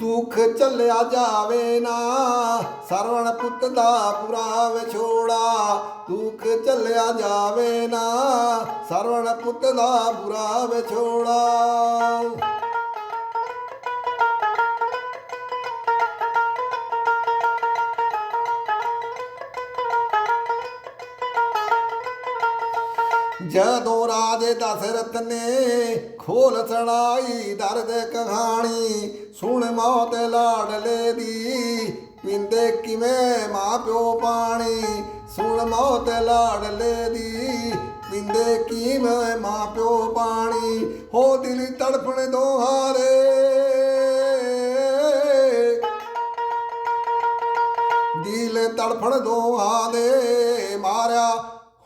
ਦੁੱਖ ਚੱਲਿਆ ਜਾਵੇ ਨਾ, ਸਰਵਣ ਪੁੱਤ ਦਾ ਪੁਰਾ ਵਿਛੋੜਾ। ਦੁੱਖ ਚੱਲਿਆ ਜਾਵੇ ਨਾ, ਸਰਵਣ ਪੁੱਤ ਦਾ ਪੁਰਾ ਵਿਛੋੜਾ। ਜਦੋਂ ਰਾਜੇ ਦਸ਼ਰਥ ਨੇ ਖੋਲ ਸੁਣਾਈ ਦਰਦ ਕਹਾਣੀ, ਸੁਣ ਮੌਤ ਲਾਡਲੇ ਦੀ ਪਿੰਦੇ ਕਿਵੇਂ ਮਾਂ ਪਿਓ ਪਾਣੀ, ਸੁਣ ਮੌਤ ਲਾਡਲੇ ਦੀ ਪਿੰਦੇ ਕਿਵੇਂ ਮਾਂ ਪਿਓ ਪਾਣੀ, ਹੋ ਦਿਲ ਤੜਫਣ ਦੋਹਾਰੇ। ਦਿਲ ਤੜਫਣ ਦੋਹਾਂ ਦੇ ਮਾਰਿਆ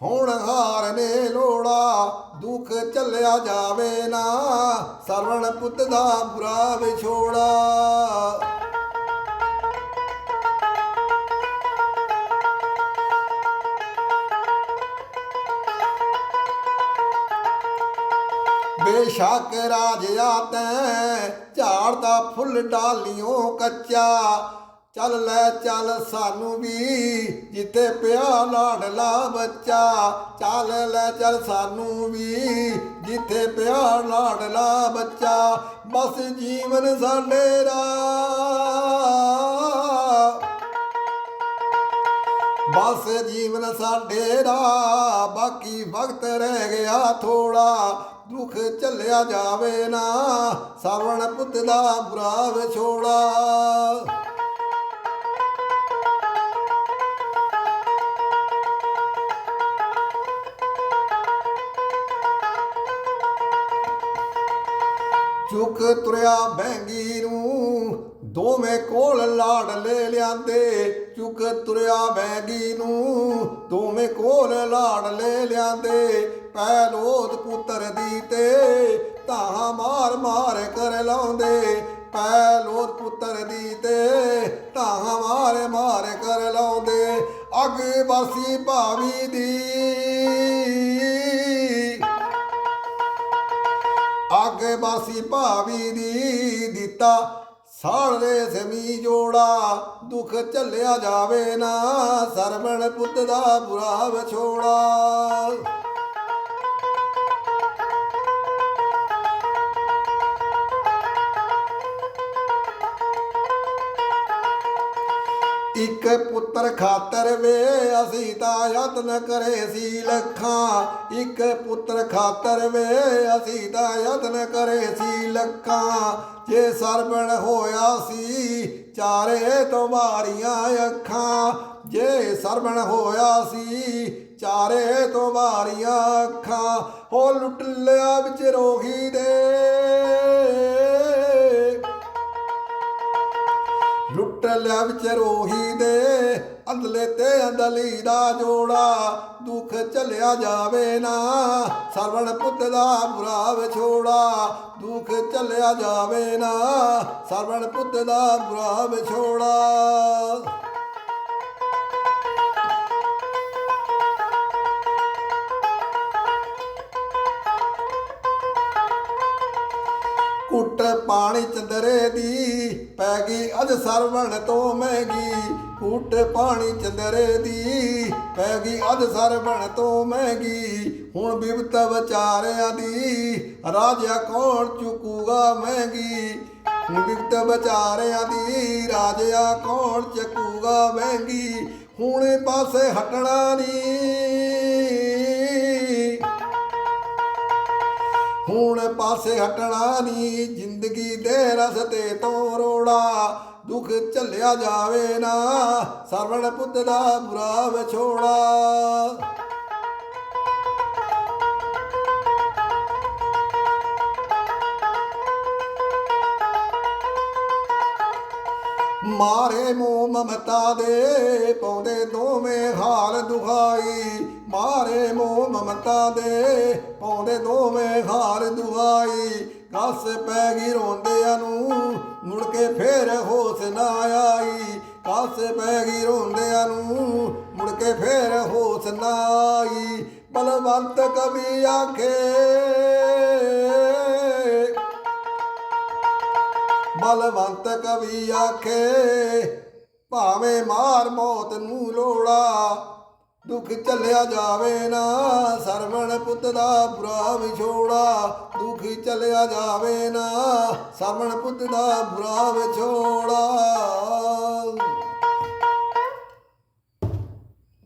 ਹੁਣ ਹਾਰ ਨੇ ਲੋੜਾ, ਦੁੱਖ ਚੱਲਿਆ ਜਾਵੇ ਨਾ। ਸਰਵਣ ਪੁੱਤ ਦਾ ਬੁਰਾ ਵਿਛੋੜਾ। ਬੇਸ਼ੱਕ ਰਾਜਿਆ ਝਾੜ ਦਾ ਫੁੱਲ ਡਾਲਿਓ ਕੱਚਾ। ਚੱਲ ਲੈ ਚੱਲ ਸਾਨੂੰ ਵੀ ਜਿੱਥੇ ਪਿਆ ਲਾਡਲਾ ਬੱਚਾ, ਚੱਲ ਲੈ ਚੱਲ ਸਾਨੂੰ ਵੀ ਜਿੱਥੇ ਪਿਆ ਲਾਡਲਾ ਬੱਚਾ, ਬਸ ਜੀਵਨ ਸਾਡੇ ਦਾ ਬਸ ਜੀਵਨ ਸਾਡੇ ਦਾ ਬਾਕੀ ਵਕਤ ਰਹਿ ਗਿਆ ਥੋੜਾ ਦੁੱਖ ਚੱਲਿਆ ਜਾਵੇ ਨਾ ਸਰਵਣ ਪੁੱਤ ਦਾ ਬੁਰਾ ਵਿਛੋੜਾ। ਚੁੱਕ ਤੁਰਿਆ ਬੈਂਗੀ ਨੂੰ, ਦੋਵੇਂ ਕੋਲ ਲਾੜ ਲੈ ਲਿਆਂਦੇ। ਚੁੱਕ ਤੁਰਿਆ ਬੈਂਗੀ ਨੂੰ, ਦੋਵੇਂ ਕੋਲ ਲਾੜ ਲੈ ਲਿਆਂਦੇ। ਪੈ ਪੁੱਤਰ ਦੀ ਤੇ ਧਾਹਾਂ ਮਾਰ ਮਾਰ ਕਰ ਲਾਉਂਦੇ। ਪੈ ਪੁੱਤਰ ਦੀ ਤੇ ਧਾਹਾਂ ਮਾਰ ਮਾਰ ਕਰ ਲਾਉਂਦੇ। ਅੱਗ ਬਾਸੀ ਭਾਵੀ ਦੀ ਅੱਗ ਬਾਸੀ ਭਾਵੀ ਦੀ ਦਿੱਤਾ। ਸਾੜੇ ਸਮੀ ਜੋੜਾ ਦੁੱਖ ਝੱਲਿਆ ਜਾਵੇ ਨਾ, ਸਰਵਣ ਪੁੱਤ ਦਾ ਬੁਰਾ ਵਿਛੋੜਾ। ਇੱਕ ਪੁੱਤਰ ਖਾਤਰ ਵੇ, ਅਸੀਂ ਤਾਂ ਯਤਨ ਕਰੇ ਸੀ ਲੱਖਾਂ। ਇੱਕ ਪੁੱਤਰ ਖਾਤਰ ਵੇ, ਅਸੀਂ ਤਾਂ ਯਤਨ ਕਰੇ ਸੀ ਲੱਖਾਂ। ਜੇ ਸਰਬਣ ਹੋਇਆ ਸੀ, ਚਾਰੇ ਤੁਹਾਰੀਆਂ ਅੱਖਾਂ। ਜੇ ਸਰਬਣ ਹੋਇਆ ਸੀ, ਚਾਰੇ ਤੁਹਾਰੀਆਂ ਅੱਖਾਂ। ਹੋ ਲੁੱਟ ਲਿਆ ਵਿੱਚ ਰੋਹੀ ਦੇ। ਲੁੱਟ ਲਿਆ ਵਿੱਚ ਰੋਹੀ ਦੇ, ਅੰਦਲੇ ਤੇ ਅੰਦਲੀ ਦਾ ਜੋੜਾ, ਦੁੱਖ ਚੱਲਿਆ ਜਾਵੇ ਨਾ, ਸਰਵਣ ਪੁੱਤ ਦਾ ਬੁਰਾ ਵਿਛੋੜਾ, ਦੁੱਖ ਚੱਲਿਆ ਜਾਵੇ ਨਾ, ਸਰਵਣ ਪੁੱਤ ਦਾ ਬੁਰਾ ਵਿਛੋੜਾ। ਕੁੱਟ ਪਾਣੀ ਚੰਦਰੇ ਦੀ ਪੈ ਗਈ ਅਜ ਸਰਵਣ ਤੋਂ ਮਹਿੰਗੀ। ਕੁੱਟ ਪਾਣੀ ਚੰਦਰੇ ਦੀ ਪੈ ਗਈ ਅਜ ਸਰਵਣ ਤੋਂ ਮਹਿੰਗੀ। ਹੁਣ ਬਿਪਤ ਵਿਚਾਰਿਆਂ ਦੀ ਰਾਜਾ ਕੌਣ ਚੁਕੂਗਾ ਮਹਿੰਗੀ? ਹੁਣ ਬਿਪਤ ਵਿਚਾਰਿਆਂ ਦੀ ਰਾਜਾ ਕੌਣ ਚੁਕੂਗਾ ਮਹਿੰਗੀ? ਹੁਣ ਪਾਸੇ ਹਟਣਾ ਨਹੀਂ ਹੁਣ ਪਾਸੇ ਹਟਣਾ ਨਹੀਂ ਜ਼ਿੰਦਗੀ ਦੇ ਰਸਤੇ ਤੋਂ ਰੋੜਾ, ਦੁੱਖ ਝੱਲਿਆ ਜਾਵੇ ਨਾ, ਸਰਵਣ ਪੁੱਤ ਦਾ ਬੁਰਾ ਵਿਛੋੜਾ। ਮਾਰੇ ਮੋਹ ਮਮਤਾ ਦੇ, ਪਾਉਂਦੇ ਦੋਵੇਂ ਹਾਲ ਦੁਖਾਈ ਮਾਰੇ ਮੋ ਮਮਤਾ ਦੇ, ਪਾਉਂਦੇ ਦੋਵੇਂ ਹਾਰ ਦੁਹਾਈ। ਕਸ ਪੈ ਗਈ ਰੋਂਦਿਆਂ ਨੂੰ, ਮੁੜ ਕੇ ਫੇਰ ਹੋਸ ਨਾ ਆਈ। ਕਸ ਪੈ ਗਈ ਰੋਂਦਿਆਂ ਨੂੰ, ਮੁੜ ਕੇ ਫੇਰ ਹੋਸ ਨਾ ਆਈ। ਬਲਵੰਤ ਕਵੀ ਆਖੇ, ਬਲਵੰਤ ਕਵੀ ਆਖੇ, ਭਾਵੇਂ ਮਾਰ ਮੌਤ ਨੂੰ ਲੋੜਾ ਦੁੱਖ ਚੱਲਿਆ ਜਾਵੇ ਨਾ, ਸਰਵਣ ਪੁੱਤ ਦਾ ਬੁਰਾ ਵਿਛੋੜਾ। ਦੁੱਖ ਚੱਲਿਆ ਜਾਵੇ ਨਾ, ਸਰਵਣ ਪੁੱਤ ਦਾ ਬੁਰਾ ਵਿਛੋੜਾ।